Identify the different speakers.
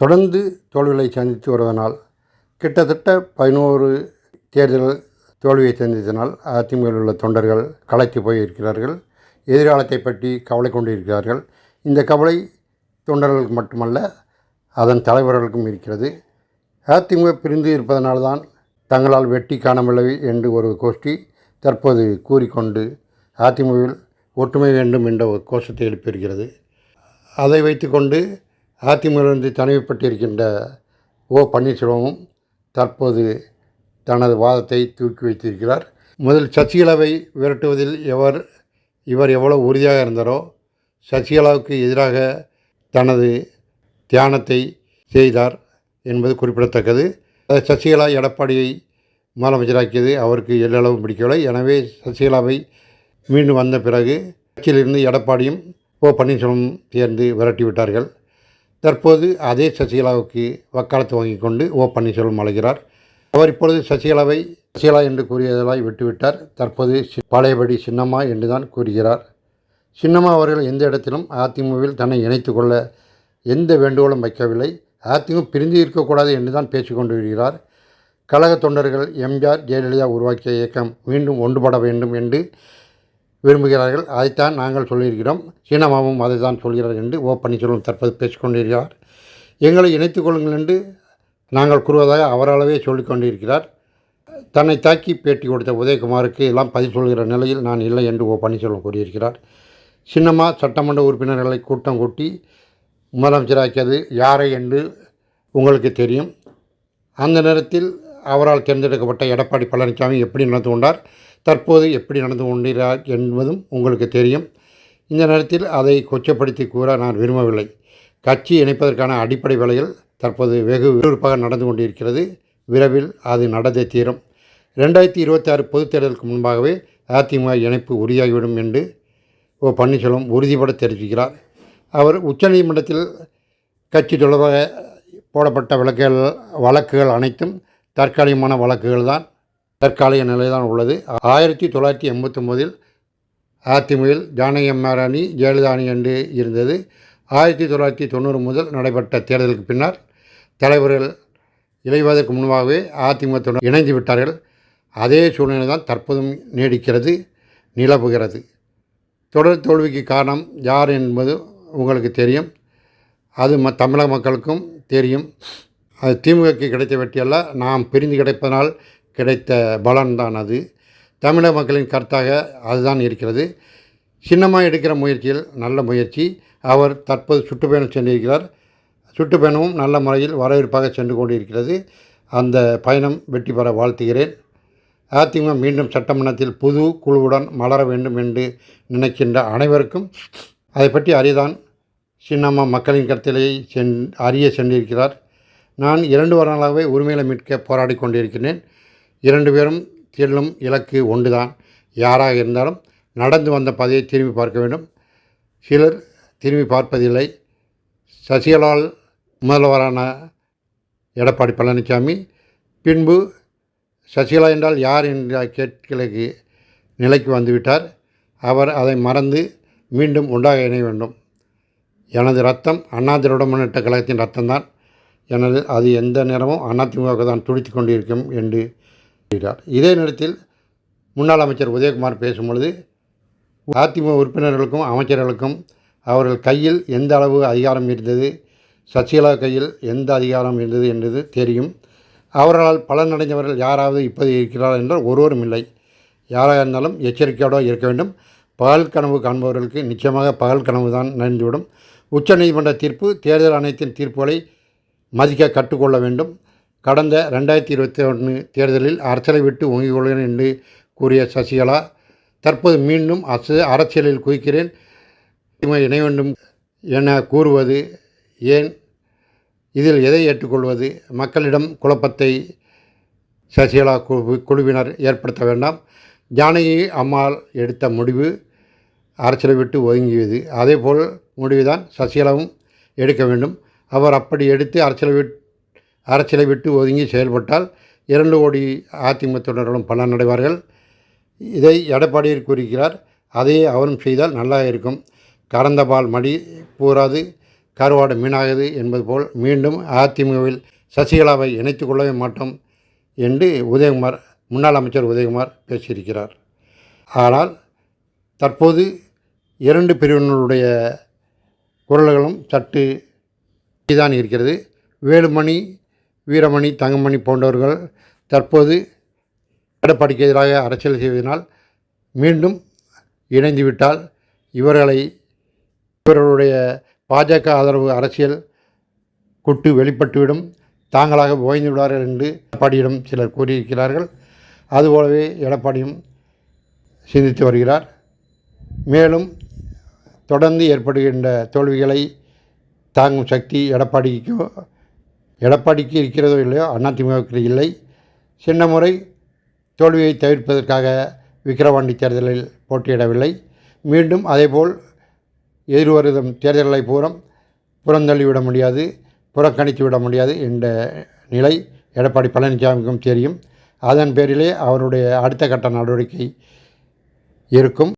Speaker 1: தொடர்ந்து தோல்விகளை சந்தித்து வருவதனால் கிட்டத்தட்ட பதினோரு தேர்தல் தோல்வியை சந்தித்தனால் அதிமுகவில் உள்ள தொண்டர்கள் களைத்து போயிருக்கிறார்கள். எதிர்காலத்தை பற்றி கவலை கொண்டிருக்கிறார்கள். இந்த கவலை தொண்டர்களுக்கு மட்டுமல்ல அதன் தலைவர்களுக்கும் இருக்கிறது. அதிமுக பிரிந்து இருப்பதனால்தான் தங்களால் வெட்டி காணவில்லை என்று ஒரு கோஷ்டி தற்போது கூறிக்கொண்டு அதிமுகவில் ஒற்றுமை வேண்டும் என்ற ஒரு கோஷத்தை எழுப்பியிருக்கிறது. அதை வைத்துக்கொண்டு அதிமுகவிலிருந்து தனிமைப்பட்டிருக்கின்ற ஓ பன்னீர்செல்வமும் தற்போது தனது வாதத்தை தூக்கி வைத்திருக்கிறார். முதல் சசிகலாவை விரட்டுவதில் எவர் இவர் எவ்வளவு உறுதியாக இருந்தாரோ சசிகலாவுக்கு எதிராக தனது தியானத்தை செய்தார் என்பது குறிப்பிடத்தக்கது. சசிகலா எடப்பாடியை முதலமைச்சராக்கியது அவருக்கு எல்லளவும் பிடிக்கவில்லை. எனவே சசிகலாவை மீண்டும் வந்த பிறகு கட்சியிலிருந்து எடப்பாடியும் ஓ பன்னீர்செல்வம் சேர்ந்து விரட்டி விட்டார்கள் தற்போது அதே சசிகலாவுக்கு வக்காலத்து வாங்கி கொண்டு ஓ பன்னீர்செல்வம் அழைகிறார் அவர் இப்பொழுது சசிகலாவை சசிகலா என்று கூறியதாய் விட்டுவிட்டார். தற்போது சி- பழையபடி சின்னம்மா என்று தான் கூறுகிறார். சின்னம்மா அவர்கள் எந்த இடத்திலும் அதிமுகவில் தன்னை இணைத்து கொள்ள எந்த வேண்டுகோளும் வைக்கவில்லை. அதிமுக பிரிந்து இருக்கக்கூடாது என்று தான் பேசிக்கொண்டு வருகிறார் கழக தொண்டர்கள் எம்ஜிஆர் ஜெயலலிதா உருவாக்கிய இயக்கம் மீண்டும் ஒன்றுபட வேண்டும் என்று விரும்புகிறார்கள். அதைத்தான் நாங்கள் சொல்லியிருக்கிறோம். சீனமாவும் அதை தான் சொல்கிறார் என்று ஓ பன்னீர்செல்வம் தற்போது பேசிக்கொண்டிருக்கிறார். எங்களை இணைத்து கொள்ளுங்கள் என்று நாங்கள் கூறுவதாக அவராலவே சொல்லிக் கொண்டிருக்கிறார் தன்னை தாக்கி பேட்டி கொடுத்த உதயகுமாருக்கு எல்லாம் பதில் சொல்கிற நிலையில் நான் இல்லை என்று ஓ பன்னீர்செல்வம் கூறியிருக்கிறார். சின்னம்மா சட்டமன்ற உறுப்பினர்களை கூட்டம் கூட்டி முதலமைச்சராக்கியது யாரை என்று உங்களுக்கு தெரியும். அந்த நேரத்தில் அவரால் தேர்ந்தெடுக்கப்பட்ட எடப்பாடி பழனிசாமி எப்படி நடந்து கொண்டார்? தற்போது எப்படி நடந்து கொண்டிருக்கிறார் என்பதும் உங்களுக்கு தெரியும். இந்த நேரத்தில் அதை கொச்சப்படுத்தி கூற நான் விரும்பவில்லை. கட்சி இணைப்பதற்கான அடிப்படை வேலைகள் தற்போது வெகு விறுவிறுப்பாக நடந்து கொண்டிருக்கிறது. விரைவில் அது நடந்தே தீரும். ரெண்டாயிரத்தி இருபத்தாறு பொதுத் தேர்தலுக்கு முன்பாகவே அதிமுக இணைப்பு உறுதியாகிவிடும் என்று ஓ பன்னீர்செல்வம் உறுதிபட தெரிவிக்கிறார். அவர் உச்சநீதிமன்றத்தில் கட்சி தொடர்பாக போடப்பட்ட வழக்குகள் வழக்குகள் அனைத்தும் தற்காலிகமான வழக்குகள் தான் தற்காலிக நிலை தான் உள்ளது. ஆயிரத்தி தொள்ளாயிரத்தி எண்பத்தொம்போதில் அதிமுகவில் ஜானகியம்மார் அணி ஜெயலலிதா அணி என்று இருந்தது. ஆயிரத்தி தொள்ளாயிரத்தி தொண்ணூறு முதல் நடைபெற்ற தேர்தலுக்கு பின்னர் தலைவர்கள் இழைவதற்கு முன்பாகவே அதிமுகத்துடன் இணைந்து விட்டார்கள். அதே சூழ்நிலை தான் தற்போதும் நீடிக்கிறது நிலவுகிறது. தொடர் தோல்விக்கு காரணம் யார் என்பது உங்களுக்கு தெரியும். அது ம தமிழக மக்களுக்கும் தெரியும். அது திமுகக்கு கிடைத்த வெற்றியல்ல. நாம் பிரிந்து கிடைப்பதனால் கிடைத்த பலன் தான் அது. தமிழக மக்களின் கருத்தாக அதுதான் இருக்கிறது. சின்னமாக எடுக்கிற முயற்சியில் நல்ல முயற்சி. அவர் தற்போது சுற்றுப்பயணம் சென்றிருக்கிறார். சுற்றுப்பயணமும் நல்ல முறையில் வரவேற்பாக சென்று கொண்டிருக்கிறது. அந்த பயணம் வெற்றி பெற வாழ்த்துகிறேன். அதிமுக மீண்டும் சட்டமன்றத்தில் புது குழுவுடன் மலர வேண்டும் என்று நினைக்கின்ற அனைவருக்கும் அதை பற்றி அறிதான் சின்னம்மா மக்களின் கருத்திலே சென் அறிய சென்றிருக்கிறார். நான் இரண்டு வாரங்களாகவே உரிமைகளை மீட்க போராடி கொண்டிருக்கிறேன். இரண்டு பேரும் செல்லும் இலக்கு ஒன்றுதான். யாராக இருந்தாலும் நடந்து வந்த பதையை திரும்பி பார்க்க வேண்டும். சிலர் திரும்பி பார்ப்பதில்லை. சசிகலால் முதல்வரான எடப்பாடி பழனிசாமி பின்பு சசிகலா என்றால் யார் என்ற கேட்களுக்கு நிலைக்கு வந்துவிட்டார். அவர் அதை மறந்து மீண்டும் ஒன்றாக இணைய வேண்டும். எனது ரத்தம் அண்ணா திராவிட முன்னேற்ற கழகத்தின் ரத்தம்தான். எனது அது எந்த நேரமும் அதிமுக தான் துடித்து கொண்டிருக்கும் என்று இதே நேரத்தில் முன்னாள் அமைச்சர் உதயகுமார் பேசும்பொழுது அதிமுக உறுப்பினர்களுக்கும் அமைச்சர்களுக்கும் அவர்கள் கையில் எந்த அளவு அதிகாரம் இருந்தது சசிகலா கையில் எந்த அதிகாரம் இருந்தது என்பது தெரியும். அவர்களால் பலனடைந்தவர்கள் யாராவது இப்போது இருக்கிறார் என்றால் ஒருவரும் இல்லை. யாராக இருந்தாலும் எச்சரிக்கையோடு இருக்க வேண்டும். பகல் கனவு காண்பவர்களுக்கு நிச்சயமாக பகல் கனவு தான் நடந்துவிடும் உச்சநீதிமன்ற தீர்ப்பு தேர்தல் ஆணையத்தின் தீர்ப்புகளை மதிக்க கற்றுக்கொள்ள வேண்டும். கடந்த ரெண்டாயிரத்தி இருபத்தி ஒன்று தேர்தலில் அரசியலை விட்டு ஒங்கிக் கொள்கிறேன் என்று கூறிய சசிகலா தற்போது மீண்டும் அச அரசியலில் குதிக்கிறேன் இவங்க இணைய வேண்டும் என கூறுவது ஏன்? இதில் எதை ஏற்றுக்கொள்வது? மக்களிடம் குழப்பத்தை சசிகலா குழு குழுவினர் ஏற்படுத்த வேண்டாம். ஜானகி அம்மாள் எடுத்த முடிவு அரசியலை விட்டு ஒதுங்கியது. அதேபோல் முடிவுதான் சசிகலாவும் எடுக்க வேண்டும். அவர் அப்படி எடுத்து அரசியலை விட் அரசியலை விட்டு ஒதுங்கி செயல்பட்டால் இரண்டு கோடி அதிமுக தொண்டர்களும் பலனடைவார்கள். இதை எடப்பாடியில் கூறுகிறார். அதையே அவரும் செய்தால் நல்லா இருக்கும். கறந்த பால் மடி பூராது கருவாடு மீனாகுது என்பது போல் மீண்டும் அதிமுகவில் சசிகலாவை இணைத்து கொள்ளவே மாட்டோம் என்று உதயகுமார் முன்னாள் அமைச்சர் உதயகுமார் பேசியிருக்கிறார். ஆனால் தற்போது இரண்டு பிரிவினருடைய குரல்களும் சற்று தான் இருக்கிறது. வேலுமணி வீரமணி தங்கமணி போன்றவர்கள் தற்போது எடப்பாடிக்கு எதிராக அரசியல் செய்வதனால் மீண்டும் இணைந்துவிட்டால் இவர்களை இவர்களுடைய பாஜக ஆதரவு அரசியல் குட்டு வெளிப்பட்டுவிடும். தாங்களாக ஓய்ந்து விடுவார்கள் என்று எடப்பாடியிடம் சிலர் கூறியிருக்கிறார்கள். அதுபோலவே எடப்பாடியும் சிந்தித்து வருகிறார். மேலும் தொடர்ந்து ஏற்படுகின்ற தோல்விகளை தாங்கும் சக்தி எடப்பாடிக்கோ எடப்பாடிக்கு இருக்கிறதோ இல்லையோ அதிமுகவுக்கு இல்லை. சின்ன முறை தோல்வியை தவிர்ப்பதற்காக விக்கிரவாண்டி தேர்தலில் போட்டியிடவில்லை. மீண்டும் அதேபோல் எதிர்வரும் தேர்தல்களை பூரம் புறந்தள்ளிவிட முடியாது புறக்கணித்து விட முடியாது என்ற நிலை எடப்பாடி பழனிசாமிக்கும் தெரியும். அதன் பேரிலே அவருடைய அடுத்த கட்ட நடவடிக்கை இருக்கும்.